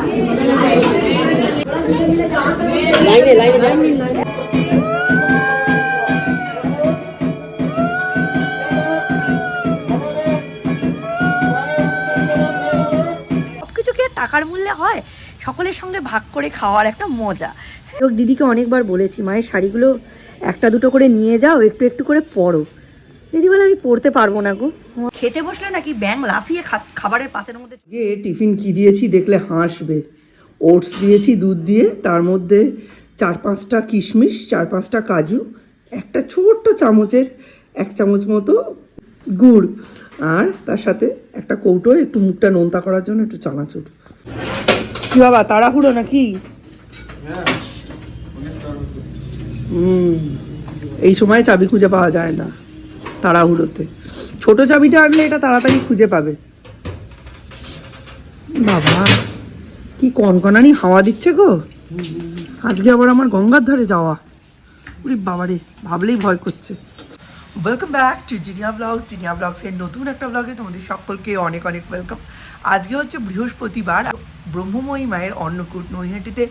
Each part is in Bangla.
সব কিছু কি আর টাকার মূল্যে হয়? সকলের সঙ্গে ভাগ করে খাওয়ার একটা মজা। হোক দিদিকে অনেকবার বলেছি মায়ের শাড়িগুলো একটা দুটো করে নিয়ে যাও একটু একটু করে পরো। দিদি বলে আমি পড়তে পারব না গো। খেতে বসলে নাকি ব্যাং লাফিয়ে খা- খাবারের পাতের মধ্যে আজকে টিফিন কি দিয়েছি দেখলে হাসবে। ওটস দিয়েছি দুধ দিয়ে তার মধ্যে চার পাঁচটা কিশমিশ চার পাঁচটা কাজু একটা ছোট্ট চামচের এক চামচ মতো গুড় আর তার সাথে একটা কৌটো একটু মুখটা নোনতা করার জন্য একটু চানাচুর। কি বাবা তাড়াহুড়ো নাকি? হুম এই সময় চাবি খুঁজে পাওয়া যায় না। তাড়াহুড়োতে। ছোট চাবিটা আনলে এটা তাড়াতাড়ি খুঁজে পাবে। বাবা, কি কনকনানি হাওয়া দিচ্ছে গো। আজকে আবার আমার গঙ্গার ধারে যাওয়া। ওই বাবারে, ভাবলেই ভয় করছে। Welcome back to Jinia blogs Jinia ব্লগসের নতুন একটা ব্লগে তোমাদের সকলকে অনেক অনেক ওয়েলকাম আজকে হচ্ছে বৃহস্পতিবার। ব্রহ্মময়ী মায়ের অন্নকূট নৈহাটিতে।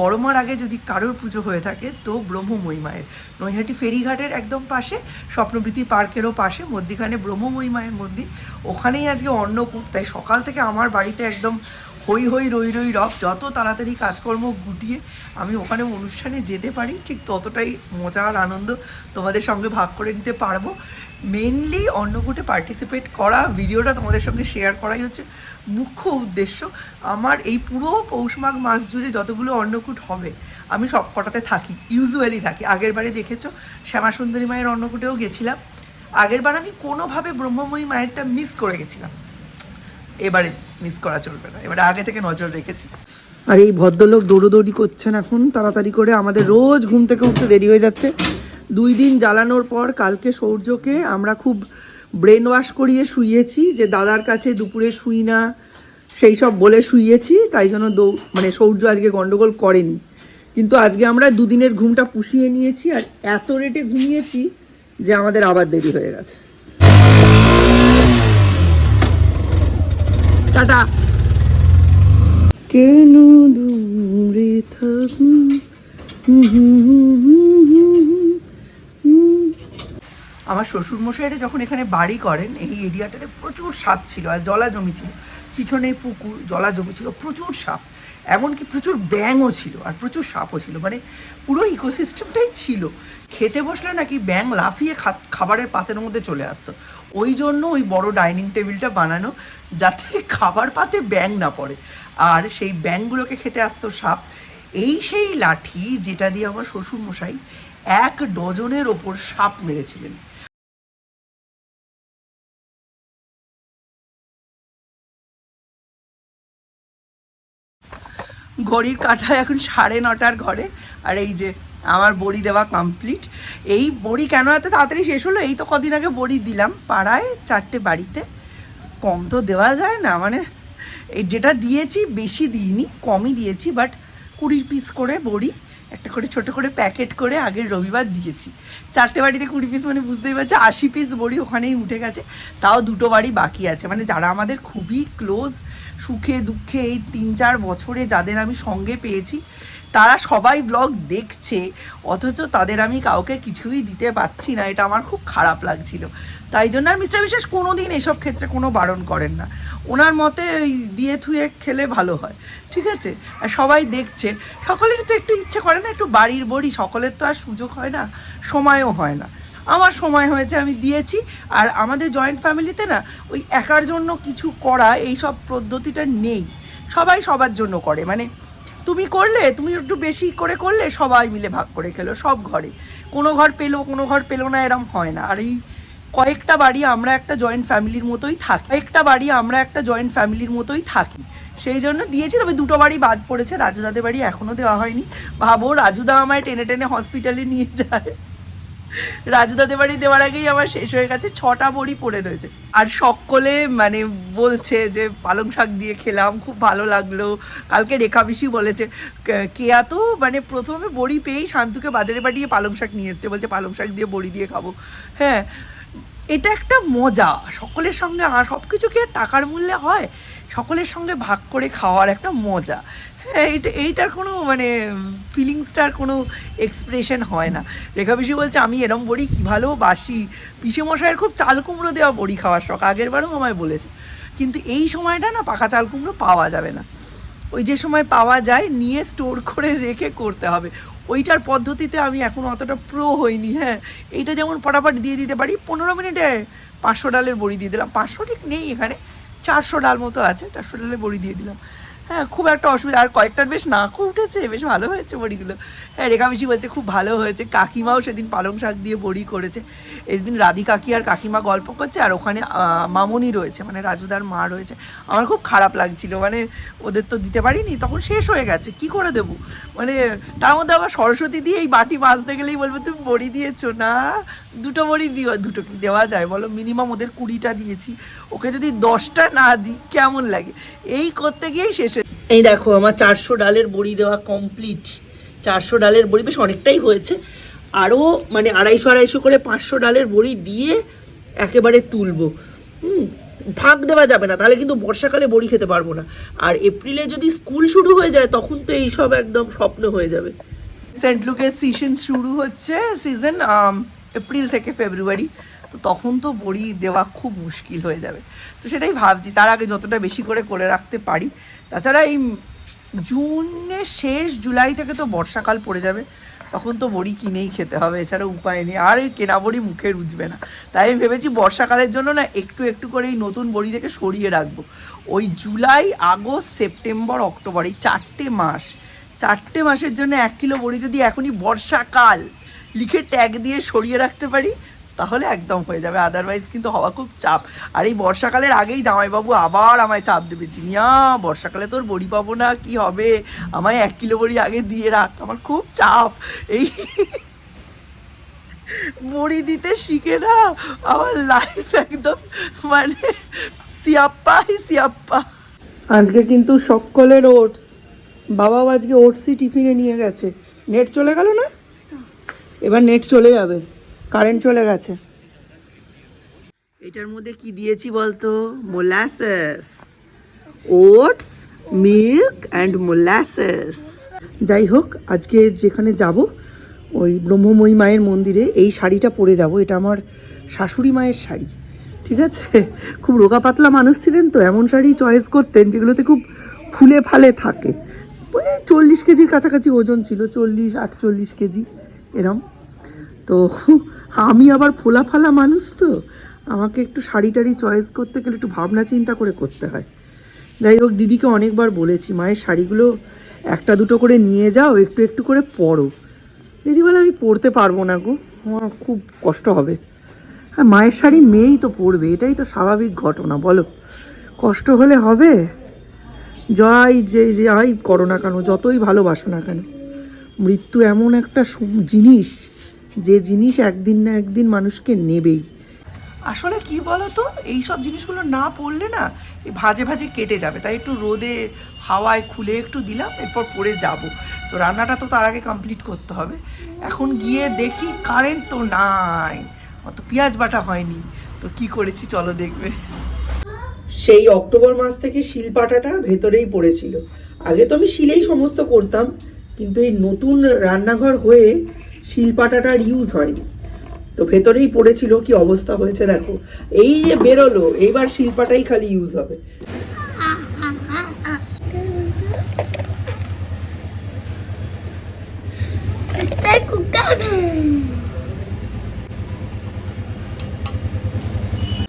বড় মার আগে যদি কারোর পুজো হয়ে থাকে, তো ব্রহ্মময়ী মায়ের। নৈহাটি ফেরিঘাটের একদম পাশে স্বপ্নবৃত্তি পার্কেরও পাশে, মধ্যিখানে ব্রহ্মময়ী মায়ের মন্দির। ওখানেই আজকে অন্নকূট। তাই সকাল থেকে আমার বাড়িতে একদম হই হই রই রই রব, যত তাড়াতাড়ি কাজকর্ম গুটিয়ে আমি ওখানে অনুষ্ঠানে যেতে পারি, ঠিক ততটাই মজা আর আনন্দ তোমাদের সঙ্গে ভাগ করে নিতে পারব। মেনলি অন্নকূটে পার্টিসিপেট করা, ভিডিওটা তোমাদের সঙ্গে শেয়ার করাই হচ্ছে মুখ্য উদ্দেশ্য। আমার এই পুরো পৌষ মাঘ মাস জুড়ে যতগুলো অন্নকূট হবে, আমি সব কটাতে থাকি ইউজুয়ালি থাকি। আগের বারে দেখেছ শ্যামা সুন্দরী মায়ের অন্নকূটেও গেছিলাম। আগেরবার আমি কোনোভাবে ব্রহ্মময়ী মায়েরটা মিস করে গেছিলাম। এবারে মিস করা চলবে না। এবারে আগে থেকে নজর রেখেছি। আর এই ভদ্রলোক দৌড়োদৌড়ি করছেন এখন, তাড়াতাড়ি করে আমাদের রোজ ঘুম থেকে উঠতে দেরি হয়ে যাচ্ছে। দুই দিন জ্বালানোর পর কালকে সৌর্যকে আমরা খুব ব্রেন ওয়াশ করিয়ে শুইয়েছি যে দাদার কাছে দুপুরে শুই না, সেই সব বলে শুইয়েছি, তাই জন্য দৌ- মানে সৌর্য আজকে গন্ডগোল করেনি। কিন্তু আজকে আমরা দুদিনের ঘুমটা পুষিয়ে নিয়েছি আর এত রেটে ঘুমিয়েছি যে আমাদের আবার দেরি হয়ে গেছে। টাটা। কেন দূরে থাকুন আমার শ্বশুর মশাইরা যখন এখানে বাড়ি করেন এই এরিয়াটাতে প্রচুর সাপ ছিল আর জলা জমি ছিল। পিছনে পুকুর জলা জমি ছিল প্রচুর সাপ। এমনকি প্রচুর ব্যাঙও ছিল আর প্রচুর সাপও ছিল। মানে পুরো ইকোসিস্টেমটাই ছিল। খেতে বসলে নাকি ব্যাঙ লাফিয়ে খাবারের পাতের মধ্যে চলে আসতো। ওই জন্য ওই বড় ডাইনিং টেবিলটা বানানো যাতে খাবার পাতে ব্যাঙ না পড়ে। আর সেই ব্যাঙগুলোকে খেতে আসতো সাপ। এই সেই লাঠি যেটা দিয়ে আমার শ্বশুর মশাই এক ডজনের ওপর সাপ মেরেছিলেন। ঘড়ির কাঁটা এখন সাড়ে নটার ঘরে, আর এই যে আমার বড়ি দেওয়া কমপ্লিট এই বড়ি কেন এত তাড়াতাড়ি শেষ হলো? এই তো কদিন আগে বড়ি দিলাম, পাড়ায় চারটে বাড়িতে। কম তো দেওয়া যায় না মানে এই যেটা দিয়েছি বেশি দিইনি, কমই দিয়েছি বাট কুড়ির পিস করে বড়ি, একটা করে ছোট করে প্যাকেট করে আগের রবিবার দিয়েছি। চারটে বাড়িতে কুড়ি পিস মানে বুঝতেই পারছি, আশি পিস বড়ি ওখানেই উঠে গেছে, তাও দুটো বাড়ি বাকি আছে। মানে যারা আমাদের খুবই ক্লোজ সুখে দুঃখে এই তিন চার বছরে যাদের আমি সঙ্গে পেয়েছি, তারা সবাই ব্লগ দেখছে, অথচ তাদের আমি কাউকে কিছুই দিতে পারছি না, এটা আমার খুব খারাপ লাগছিল। তাই জন্য আর মিস্টার বিশ্বাস কোনো দিন এসব ক্ষেত্রে কোনো বারণ করেন না। ওনার মতে ওই দিয়ে থুয়ে খেলে ভালো হয়, ঠিক আছে? আর সবাই দেখছে, সকলেরই তো একটু ইচ্ছে করে না, একটু বাড়ির বড়ি, সকলের তো আর সুযোগ হয় না, সময়ও হয় না। আমার সময় হয়েছে, আমি দিয়েছি। আর আমাদের জয়েন্ট ফ্যামিলিতে না, ওই একার জন্য কিছু করা, এই সব পদ্ধতিটা নেই। সবাই সবার জন্য করে। মানে তুমি করলে, তুমি একটু বেশি করে করলে, সবাই মিলে ভাগ করে খেলো, সব ঘরে। কোনো ঘর পেল, কোনো ঘর পেল না, এরম হয় না। আর এই কয়েকটা বাড়ি আমরা একটা জয়েন্ট ফ্যামিলির মতোই থাকি। কয়েকটা বাড়ি আমরা একটা জয়েন্ট ফ্যামিলির মতোই থাকি। সেই জন্য দিয়েছি, তবে দুটো বাড়ি বাদ পড়েছে। রাজুদাদের বাড়ি এখনও দেওয়া হয়নি। ভাবো, রাজুদা আমায় টেনে টেনে হসপিটালে নিয়ে যায়। রাজুদাদের বাড়ি দেওয়ার আগেই আমার শেষ হয়ে গেছে, ছটা বড়ি পড়ে রয়েছে। আর সকলে মানে বলছে যে, পালং শাক দিয়ে খেলাম, খুব ভালো লাগল। কালকে রেখা পিসি বলেছে কেয়া তো মানে প্রথমে বড়ি পেয়েই শান্তুকে বাজারে পাঠিয়ে পালং শাক নিয়ে এসছে, বলছে পালং শাক দিয়ে বড়ি দিয়ে খাব। হ্যাঁ এটা একটা মজা। সকলের সঙ্গে সব কিছু কি টাকার মূল্যে হয়? সকলের সঙ্গে ভাগ করে খাওয়ার একটা মজা। এইটা, এইটার কোনো মানে ফিলিংসটার কোনো এক্সপ্রেশন হয় না। রেখা পিসি বলছে, আমি এরম বড়ি কী ভালোবাসি পিসে মশাইয়ের খুব চাল কুমড়ো দেওয়া বড়ি খাওয়ার শখ, আগের বারও আমায় বলেছে। কিন্তু এই সময়টা না পাকা চাল কুমড়ো পাওয়া যাবে না। ওই যে সময় পাওয়া যায়, নিয়ে স্টোর করে রেখে করতে হবে। ওইটার পদ্ধতিতে আমি এখন অতটা প্রো হইনি হ্যাঁ। এইটা যেমন ফটাফট দিয়ে দিতে পারি, পনেরো মিনিটে পাঁচশো ডালের বড়ি দিয়ে দিলাম। পাঁচশো ঠিক নেই এখানে, চারশো ডাল মতো আছে, চারশো ডালের বড়ি দিয়ে দিলাম। হ্যাঁ খুব একটা অসুবিধা। আর কয়েকটার বেশ নাকও উঠেছে, বেশ ভালো হয়েছে বড়িগুলো। হ্যাঁ রেখা মিশি বলছে খুব ভালো হয়েছে। কাকিমাও সেদিন পালং শাক দিয়ে বড়ি করেছে। এদিন রাধি কাকি আর কাকিমা গল্প করছে, আর ওখানে মামনি রয়েছে মানে রাজুদার মা রয়েছে। আমার খুব খারাপ লাগছিল মানে ওদের তো দিতে পারিনি, তখন শেষ হয়ে গেছে, কি করে দেবো? মানে তার মধ্যে আবার সরস্বতী দিয়ে এই বাটি মাজতে গেলেই বলব, তুমি বড়ি দিয়েছ না? দুটো বড়ি দিও, দুটো কি দেওয়া যায় বলো? মিনিমাম ওদের কুড়িটা দিয়েছি। ওকে যদি দশটা না দিই, কেমন লাগে? এই করতে গিয়েই শেষ হয়ে এই দেখো, আমার চারশো ডালের বড়ি দেওয়া কমপ্লিট চারশো ডালের বড়ি বেশ অনেকটাই হয়েছে। আরও মানে আড়াইশো আড়াইশো করে পাঁচশো ডালের বড়ি দিয়ে একেবারে তুলবো। হুম, ভাগ দেওয়া যাবে না, তাহলে কিন্তু বর্ষাকালে বড়ি খেতে পারব না। আর এপ্রিলে যদি স্কুল শুরু হয়ে যায়, তখন তো এইসব একদম স্বপ্ন হয়ে যাবে। সেন্ট লুকের সিজন শুরু হচ্ছে সিজন এপ্রিল থেকে ফেব্রুয়ারি। তো তখন তো বড়ি দেওয়া খুব মুশকিল হয়ে যাবে। তো সেটাই ভাবছি, তার আগে যতটা বেশি করে করে রাখতে পারি। তাছাড়া এই জুনের শেষ জুলাই থেকে তো বর্ষাকাল পড়ে যাবে, তখন তো বড়ি কিনেই খেতে হবে, এছাড়া উপায় নেই, আর ওই কেনা বড়ি মুখে রুজবে না। তাই আমি ভেবেছি বর্ষাকালের জন্য না একটু একটু করে এই নতুন বড়ি থেকে সরিয়ে রাখব। ওই জুলাই, আগস্ট, সেপ্টেম্বর, অক্টোবর, এই চারটে মাস, চারটে মাসের জন্য এক কিলো বড়ি যদি এখনই বর্ষাকাল, লিখে ট্যাগ দিয়ে সরিয়ে রাখতে পারি তাহলে একদম হয়ে যাবে। আদারওয়াইজ কিন্তু হওয়া খুব চাপ। আর এই বর্ষাকালের আগেই জামাইবাবু আবার আমায় চাপ দেবে জিনিয়া বর্ষাকালে তোর বড়ি পাবো না কি হবে? আমায় এক কিলো বড়ি আগে দিয়ে রাখ আমার খুব চাপ। এই বড়ি দিতে শিখে না। আমার লাইফ একদম মানে সিয়াপ্পাই সিয়াপ্পা। আজকে কিন্তু সকলের ওটস বাবাও আজকে ওটসই টিফিনে নিয়ে গেছে। নেট চলে গেল না? এবার নেট চলে যাবে। কারেন্ট চলে গেছে। এটার মধ্যে কি দিয়েছি বলতো? Molasses oats milk and molasses যাই হোক, আজকে যেখানে যাব, ওই ব্রহ্মময়ী মায়ের মন্দিরে এই শাড়িটা পরে যাব। এটা আমার শাশুড়ি মায়ের শাড়ি, ঠিক আছে? খুব রোগা পাতলা মানুষ ছিলেন তো, এমন শাড়ি চয়েস করতেন যেগুলোতে খুব ফুলে ফালে থাকে। ওই চল্লিশ কেজির কাছাকাছি ওজন ছিল, চল্লিশ, আটচল্লিশ কেজি, এরম। তো আমি আবার ফোলা ফালা মানুষ তো। আমাকে একটু শাড়ি টাড়ি চয়েস করতে গেলে একটু ভাবনা চিন্তা করে করতে হয়। যাই হোক, দিদিকে অনেকবার বলেছি, মায়ের শাড়িগুলো একটা দুটো করে নিয়ে যাও, একটু একটু করে পরো। দিদি বলে, আমি পরতে পারব না গো, আমার খুব কষ্ট হবে। হ্যাঁ মায়ের শাড়ি মেয়েই তো পরবে, এটাই তো স্বাভাবিক ঘটনা, বলো। কষ্ট হলে হবে? যাই, যে যাই করো না কেন, যতই ভালোবাসো না কেন, মৃত্যু এমন একটা জিনিস যে জিনিস একদিন না একদিন মানুষকে নেবেই। আসলে কি বলতো? এই সব জিনিসগুলো না পড়লে না ভাজে ভাজে কেটে যাবে। তাই একটু রোদে হাওয়ায় খুলে একটু দিলাম এরপর পরে যাব। তো রান্নাটা তো তার আগে কমপ্লিট করতে হবে। এখন গিয়ে দেখি কারেন্ট তো নাই। অত পেঁয়াজ বাটা হয়নি। তো কি করেছি চলো দেখবে। সেই অক্টোবর মাস থেকে শিল শিলপাটাটা ভেতরেই পড়েছিল। আগে তো আমি শিলেই সমস্ত করতাম কিন্তু এই নতুন রান্নাঘর হয়ে শিলপাটাটার ইউজ হয়নি। তো ভেতরেই পড়েছিল কি অবস্থা হয়েছে দেখো। এই যে বেরোলো এইবার শিল্পাটাই খালি ইউজ হবে.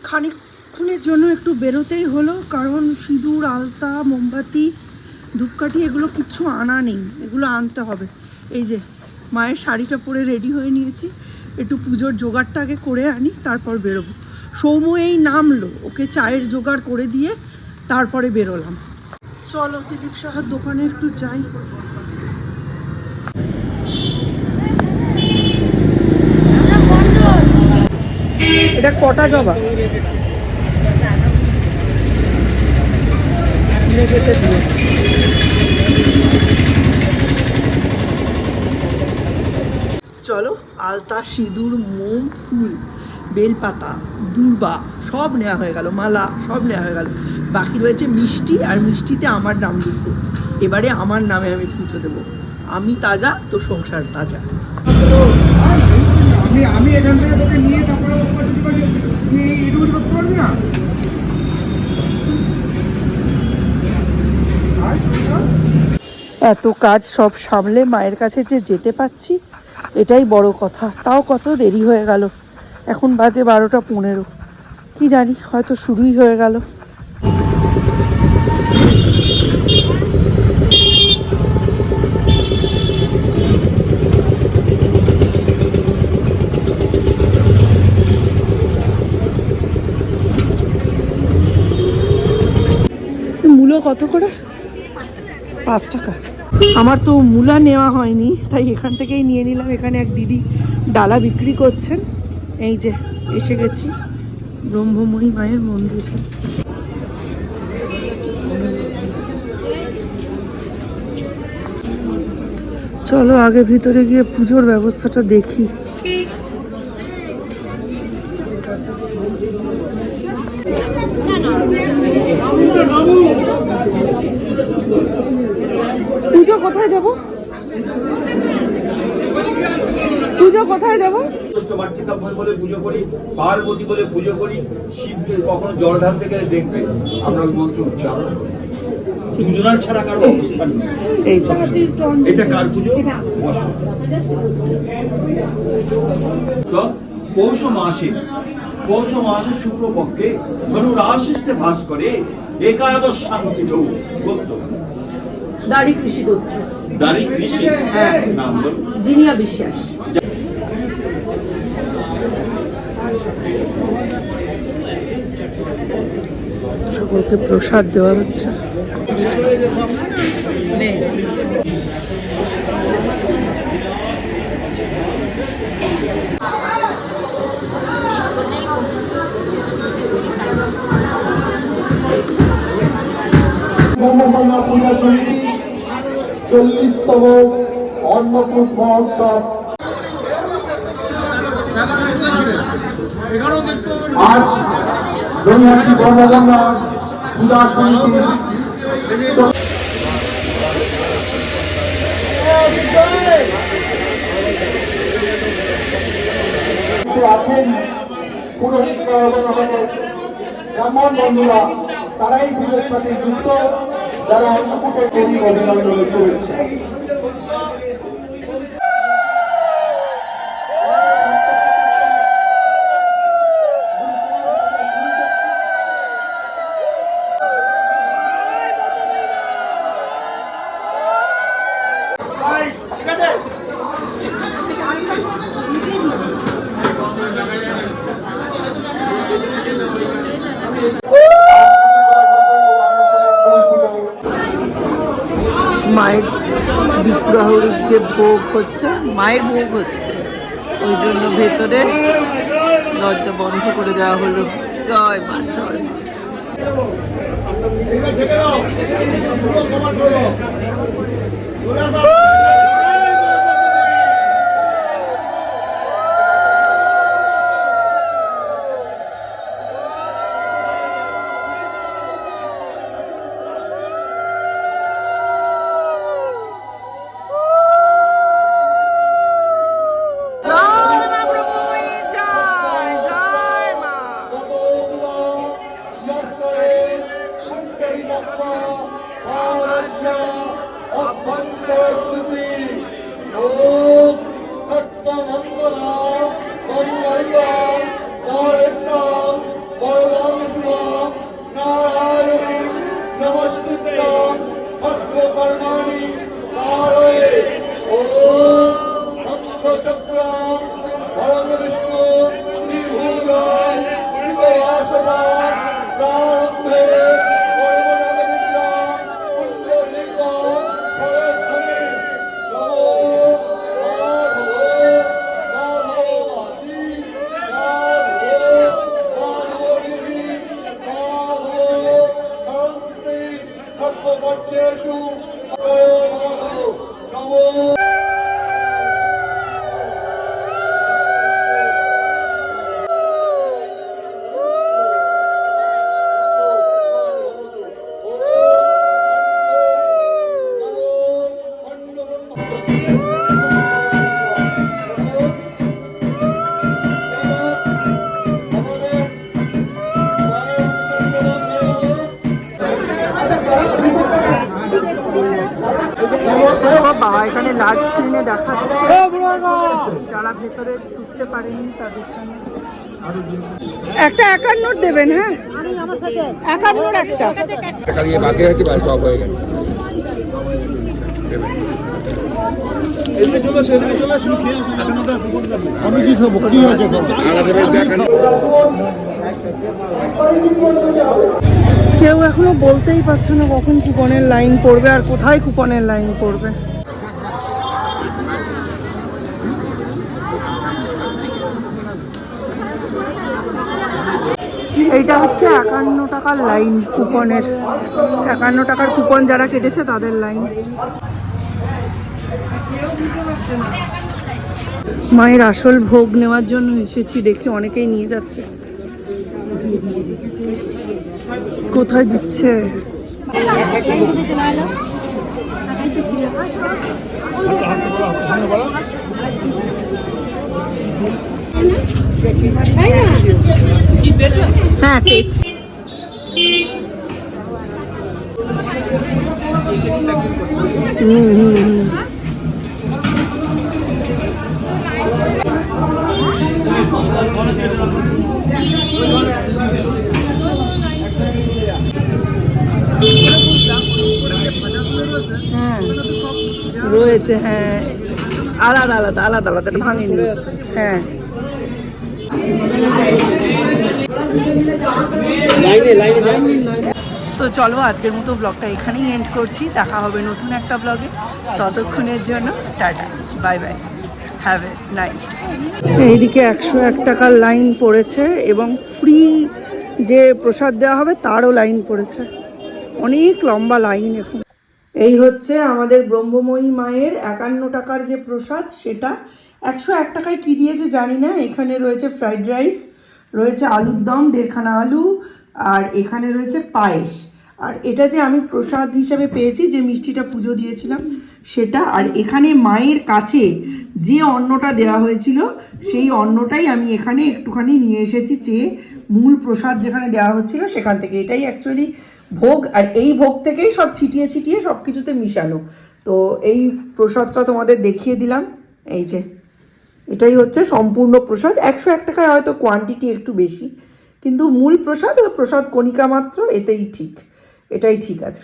খানিকক্ষণের জন্য একটু বেরোতেই হলো কারণ সিঁদুর আলতা মোমবাতি ধূপকাঠি এগুলো কিচ্ছু আনা নেই। এগুলো আনতে হবে। এই যে মায়ের শাড়িটা পরে রেডি হয়ে নিয়েছি। একটু পুজোর জোগাড়টা আগে করে আনি, তারপর বেরোবো। সৌম্য এই নামলো, ওকে চায়ের জোগাড় করে দিয়ে তারপরে বেরোলাম। চলো, দিলীপ সাহার দোকানে একটু যাই। এটা কটা জবা? চলো আলতা সিঁদুর মোম ফুল বেলপাতা দুর্বা সব নেওয়া হয়ে গেল মালা সব নেওয়া হয়ে গেল। বাকি রয়েছে মিষ্টি আর মিষ্টিতে আমার নাম লিখব এবারে আমার নামে আমি পুজো দেবো। আমি তাজা তো সংসার তাজা। আমি আমি এখান থেকে তোকে নিয়ে তারপরে ওপরে ঢুকে যাচ্ছি। তুই এটুকু করতে পারবি না? এত কাজ সব সামলে মায়ের কাছে যে যেতে পাচ্ছি এটাই বড় কথা। তাও কত দেরি হয়ে গেল? এখন বাজে বারোটা পনেরো। কি জানি, হয়তো শুরুই হয়ে গেল। কত করে? পাঁচ টাকা। আমার তো মূলা নেওয়া হয়নি, তাই এখান থেকেই নিয়ে নিলাম। এখানে এক দিদি ডালা বিক্রি করছেন। এই যে, এসে গেছি। ব্রহ্মময়ী মায়ের মন্দির। চলো আগে ভিতরে গিয়ে পুজোর ব্যবস্থাটা দেখি পুজো কোথায় দেবো? পুজো কোথায় দেবো? মাতৃকা বলে পুজো করি পার্বতী বলে পুজো করি শিব কখনো জল ঢালতে গেলে দেখবে আমরা মন্ত্র উচ্চারণ দুজনার ছাড়া কারও অবস্থান নেই। এটা কার পুজো? তো পৌষ মাসে পৌষ মাসে শুক্লপক্ষে ধনু রাশিতে ভাস করে একাদশ শান্তি গোত্র। দাড়ি কৃষি গোত্র। দাঁড়ি কৃষি? হ্যাঁ। নাম জিনিয়া বিশ্বাস। সকলকে প্রসাদ দেওয়া হচ্ছে। সমিতি চল্লিশতম অন্নকূট মহোৎসব। আজ দৈনাকি ব্রহ্মকন্যা পূজা সমিতি আছেন পুরোহিত এবং বন্ধুরা, তারাই পুজোর সাথে যুক্ত। যারা কবি অভিনন্দন শুভেচ্ছা মায়ের বিগ্রহরির যে ভোগ হচ্ছে, মায়ের ভোগ হচ্ছে, ওই জন্য ভেতরে দরজা বন্ধ করে দেওয়া হলো। জয় মা জয় মা। এখানে লার্জ স্ক্রিনে দেখাচ্ছে। যারা ভেতরে ঢুকতে পারেনি তাদের জন্য। একটা একান্নর দেবেন হ্যাঁ? একান্নর একটা। কেউ এখনও বলতেই পারছে না কখন কুপনের লাইন পড়বে আর কোথায় কুপনের লাইন পড়বে। এইটা হচ্ছে একান্ন টাকার লাইন কুপনের। একান্ন টাকার কুপন যারা কেটেছে তাদের লাইন মায়ের আসল ভোগ নেওয়ার জন্য এসেছি দেখি অনেকেই নিয়ে যাচ্ছে। কোথায় দিচ্ছে? হ্যাঁ পেয়েছি হুম হুম হুম। হ্যাঁ রয়েছে হ্যাঁ। আলাদা আলাদা আলাদা আলাদা ভাঙেনি। হ্যাঁ। তো চলো আজকের মতো ব্লগটা এখানেই এন্ড করছি। দেখা হবে নতুন একটা ব্লগে ততক্ষণের জন্য tata. Bye bye have a nice এইদিকে একশো এক টাকার লাইন পড়েছে এবং ফ্রি যে প্রসাদ দেওয়া হবে তারও লাইন পড়েছে। অনেক লম্বা লাইন এখন। এই হচ্ছে আমাদের ব্রহ্মময়ী মায়ের একান্ন টাকার যে প্রসাদ সেটা একশো এক টাকায় কী দিয়েছে জানি না। এখানে রয়েছে ফ্রাইড রাইস রয়েছে আলুর দম দেড়খানা আলু আর এখানে রয়েছে পায়েস। আর এটা যে আমি প্রসাদ হিসাবে পেয়েছি, যে মিষ্টিটা পুজো দিয়েছিলাম, সেটা। আর এখানে মায়ের কাছে যে অন্নটা দেওয়া হয়েছিল, সেই অন্নটাই আমি এখানে একটুখানি নিয়ে এসেছি চেয়ে মূল প্রসাদ যেখানে দেওয়া হচ্ছিল, সেখান থেকে। এটাই অ্যাকচুয়ালি ভোগ, আর এই ভোগ থেকেই সব ছিটিয়ে ছিটিয়ে সব কিছুতে মিশানো তো এই প্রসাদটা তোমাদের দেখিয়ে দিলাম। এই যে, এটাই হচ্ছে সম্পূর্ণ প্রসাদ। একশো এক টাকায় হয়তো কোয়ান্টিটি একটু বেশি। কিন্তু মূল প্রসাদ ও প্রসাদ কণিকা মাত্র এতেই ঠিক এটাই ঠিক আছে।